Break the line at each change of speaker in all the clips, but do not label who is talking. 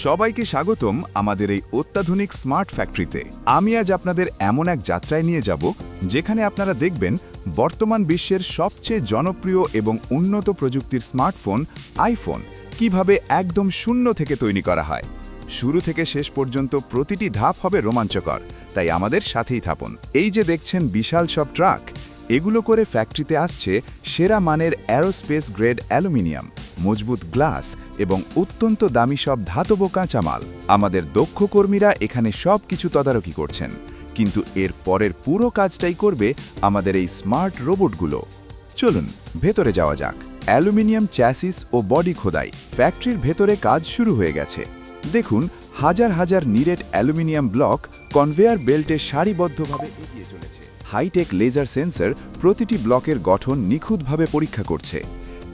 সবাইকে স্বাগতম আমাদের এই অত্যাধুনিক স্মার্ট ফ্যাক্টরিতে। আমি আজ আপনাদের এমন এক যাত্রায় নিয়ে যাব, যেখানে আপনারা দেখবেন বর্তমান বিশ্বের সবচেয়ে জনপ্রিয় এবং উন্নত প্রযুক্তির স্মার্টফোন আইফোন, কীভাবে একদম শূন্য থেকে তৈরি করা হয়। শুরু থেকে শেষ পর্যন্ত প্রতিটি ধাপ হবে রোমাঞ্চকর, তাই আমাদের সাথেই থাকুন। এই যে দেখছেন বিশাল সব ট্রাক, এগুলো করে ফ্যাক্টরিতে আসছে সেরা মানের অ্যারোস্পেস গ্রেড অ্যালুমিনিয়াম। মজবুত গ্লাস এবং অত্যন্ত দামি সব ধাতব কাঁচামাল। আমাদের দক্ষ কর্মীরা এখানে সব কিছু তদারকি করছেন। কিন্তু এর পরের পুরো কাজটাই করবে আমাদের এই স্মার্ট রোবটগুলো। চলুন, ভেতরে যাওয়া যাক। অ্যালুমিনিয়াম চ্যাসিস ও বডি খোদাই ফ্যাক্টরির ভেতরে কাজ শুরু হয়ে গেছে। দেখুন, হাজার হাজার নিরেট অ্যালুমিনিয়াম ব্লক কনভেয়ার বেল্টে সারিবদ্ধভাবে এগিয়ে চলেছে। হাইটেক লেজার সেন্সর প্রতিটি ব্লকের গঠন নিখুঁতভাবে পরীক্ষা করছে।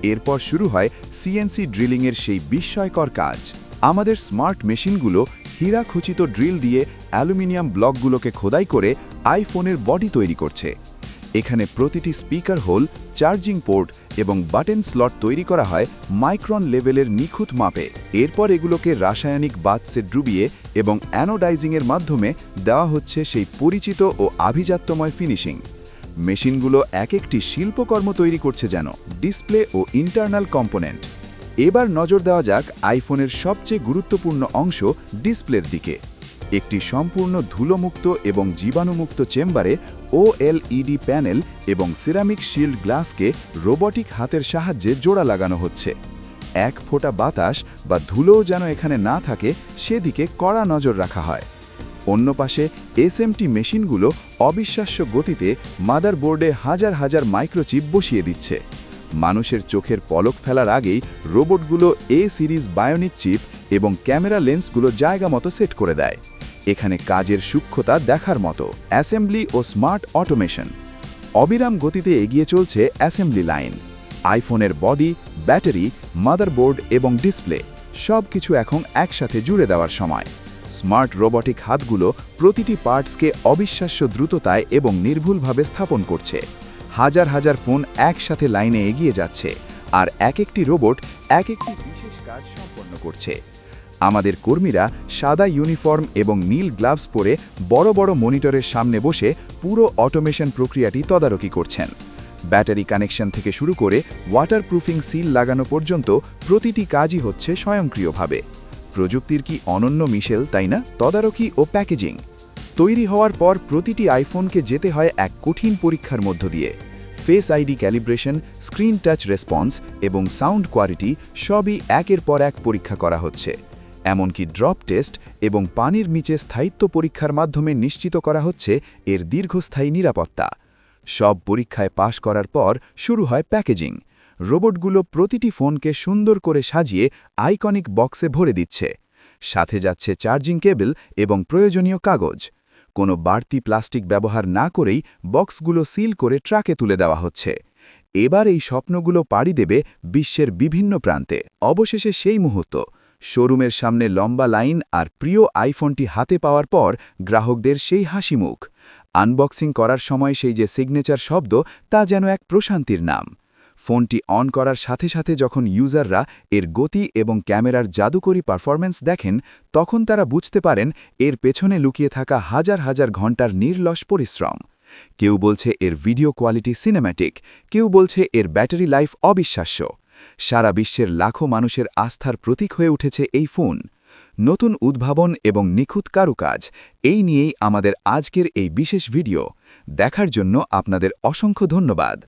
এরপর শুরু হয় সিএনসি ড্রিলিংয়ের সেই বিস্ময়কর কাজ। আমাদের স্মার্ট মেশিনগুলো হীরাখচিত ড্রিল দিয়ে অ্যালুমিনিয়াম ব্লকগুলোকে খোদাই করে আইফোনের বডি তৈরি করছে। এখানে প্রতিটি স্পিকার হোল, চার্জিং পোর্ট এবং বাটন স্লট তৈরি করা হয় মাইক্রন লেভেলের নিখুঁত মাপে। এরপর এগুলোকে রাসায়নিক বাতসে ডুবিয়ে এবং অ্যানোডাইজিংয়ের মাধ্যমে দেওয়া হচ্ছে সেই পরিচিত ও আভিজাত্যময় ফিনিশিং। মেশিনগুলো এক একটি শিল্পকর্ম তৈরি করছে যেন ডিসপ্লে ও ইন্টারনাল কম্পোনেন্ট। এবার নজর দেওয়া যাক আইফোনের সবচেয়ে গুরুত্বপূর্ণ অংশ ডিসপ্লের দিকে। একটি সম্পূর্ণ ধুলোমুক্ত এবং জীবাণুমুক্ত চেম্বারে ওএলইডি প্যানেল এবং সিরামিক শিল্ড গ্লাসকে রোবটিক হাতের সাহায্যে জোড়া লাগানো হচ্ছে। এক ফোঁটা বাতাস বা ধুলোও যেন এখানে না থাকে, সেদিকে কড়া নজর রাখা হয়। অন্য পাশে এসএমটি মেশিনগুলো অবিশ্বাস্য গতিতে মাদারবোর্ডে হাজার হাজার মাইক্রোচিপ বসিয়ে দিচ্ছে। মানুষের চোখের পলক ফেলার আগেই রোবটগুলো এ সিরিজ বায়োনিক চিপ এবং ক্যামেরা লেন্সগুলো জায়গা মতো সেট করে দেয়। এখানে কাজের সূক্ষ্মতা দেখার মতো, অ্যাসেম্বলি ও স্মার্ট অটোমেশন। অবিরাম গতিতে এগিয়ে চলছে অ্যাসেম্বলি লাইন। আইফোনের বডি, ব্যাটারি, মাদারবোর্ড এবং ডিসপ্লে সব কিছু এখন একসাথে জুড়ে দেওয়ার সময়। স্মার্ট রোবটিক হাতগুলো প্রতিটি পার্টসকে অবিশ্বাস্য দ্রুততায় এবং নির্ভুলভাবে স্থাপন করছে। হাজার হাজার ফোন একসাথে লাইনে এগিয়ে যাচ্ছে আর এক একটি রোবট এক একটি বিশেষ কাজ সম্পন্ন করছে। আমাদের কর্মীরা সাদা ইউনিফর্ম এবং নীল গ্লাভস পরে বড় বড় মনিটরের সামনে বসে পুরো অটোমেশন প্রক্রিয়াটি তদারকি করছেন। ব্যাটারি কানেকশন থেকে শুরু করে ওয়াটারপ্রুফিং সিল লাগানো পর্যন্ত প্রতিটি কাজই হচ্ছে স্বয়ংক্রিয়ভাবে। প্রযুক্তির কি অনন্য মিশেল, তাই না? তদারকি ও প্যাকেজিং। তৈরি হওয়ার পর প্রতিটি আইফোনকে যেতে হয় এক কঠিন পরীক্ষার মধ্য দিয়ে। Face ID calibration, screen touch response এবং সাউন্ড কোয়ালিটি সবই একের পর এক পরীক্ষা করা হচ্ছে। এমনকি ড্রপ টেস্ট এবং পানির নিচে স্থায়িত্ব পরীক্ষার মাধ্যমে নিশ্চিত করা হচ্ছে এর দীর্ঘস্থায়ী নিরাপত্তা। সব পরীক্ষায় পাশ করার পর শুরু হয় প্যাকেজিং। রোবটগুলো প্রতিটি ফোনকে সুন্দর করে সাজিয়ে আইকনিক বক্সে ভরে দিচ্ছে। সাথে যাচ্ছে চার্জিং কেবল এবং প্রয়োজনীয় কাগজ। কোনো বাড়তি প্লাস্টিক ব্যবহার না করেই বক্সগুলো সিল করে ট্রাকে তুলে দেওয়া হচ্ছে। এবার এই স্বপ্নগুলো পাড়ি দেবে বিশ্বের বিভিন্ন প্রান্তে। অবশেষে সেই মুহূর্ত। শোরুমের সামনে লম্বা লাইন আর প্রিয় আইফোনটি হাতে পাওয়ার পর গ্রাহকদের সেই হাসি মুখ। আনবক্সিং করার সময় সেই যে সিগনেচার শব্দ, তা যেন এক প্রশান্তির নাম। ফোনটি অন করার সাথে সাথে যখন ইউজাররা এর গতি এবং ক্যামেরার জাদুকরী পারফরম্যান্স দেখেন, তখন তারা বুঝতে পারেন এর পেছনে লুকিয়ে থাকা হাজার হাজার ঘণ্টার নির্লস পরিশ্রম। কেউ বলছে এর ভিডিও কোয়ালিটি সিনেম্যাটিক, কেউ বলছে এর ব্যাটারি লাইফ অবিশ্বাস্য। সারা বিশ্বের লাখো মানুষের আস্থার প্রতীক হয়ে উঠেছে এই ফোন। নতুন উদ্ভাবন এবং নিখুঁত কারুকাজ, এই নিয়েই আমাদের আজকের এই বিশেষ ভিডিও। দেখার জন্য আপনাদের অসংখ্য ধন্যবাদ।